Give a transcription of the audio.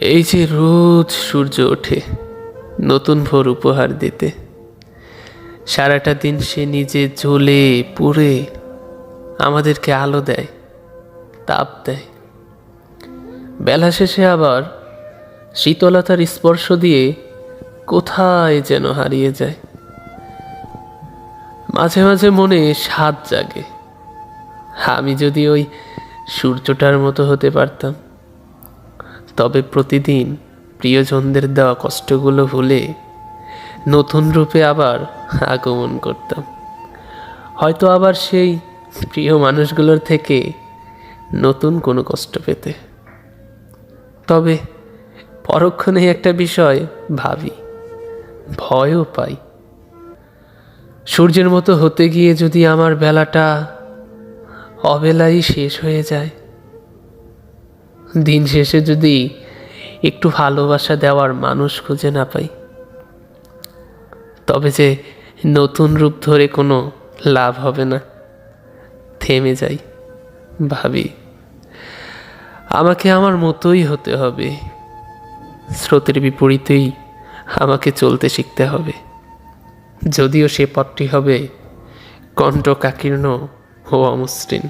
এই যে রোজ সূর্য ওঠে নতুন ভোর উপহার দিতে। সারাটা দিন সে নিজে জ্বলে পুড়ে আমাদেরকে আলো দেয়, তাপ দেয়। বেলা শেষে আবার শীতলতার স্পর্শ দিয়ে কোথায় যেন হারিয়ে যায়। মাঝে মাঝে মনে স্বাদ জাগে। আমি যদি ওই সূর্যটার মতো হতে পারতাম। তবে প্রতিদিন প্রিয়জনদের দেওয়া কষ্টগুলো ভুলে নতুন রূপে আবার আগমন করতাম। হয়তো আবার সেই প্রিয় মানুষগুলোর থেকে নতুন কোনো কষ্ট পেতে। তবে পরক্ষণে একটা বিষয় ভাবি, ভয়ও পাই। সূর্যের মতো হতে গিয়ে যদি আমার বেলাটা অবেলাই শেষ হয়ে যায় দিন শেষে যদি একটু ভালোবাসা দেওয়ার মানুষ খুঁজে না পাই, তবে যে নতুন রূপ ধরে কোনো লাভ হবে না। থেমে যাই, ভাবি। আমাকে আমার মতোই হতে হবে। স্রোতের বিপরীতেই আমাকে চলতে শিখতে হবে। যদিও সে পথটি হবে কণ্ঠকাকীর্ণ ও অমসৃণ।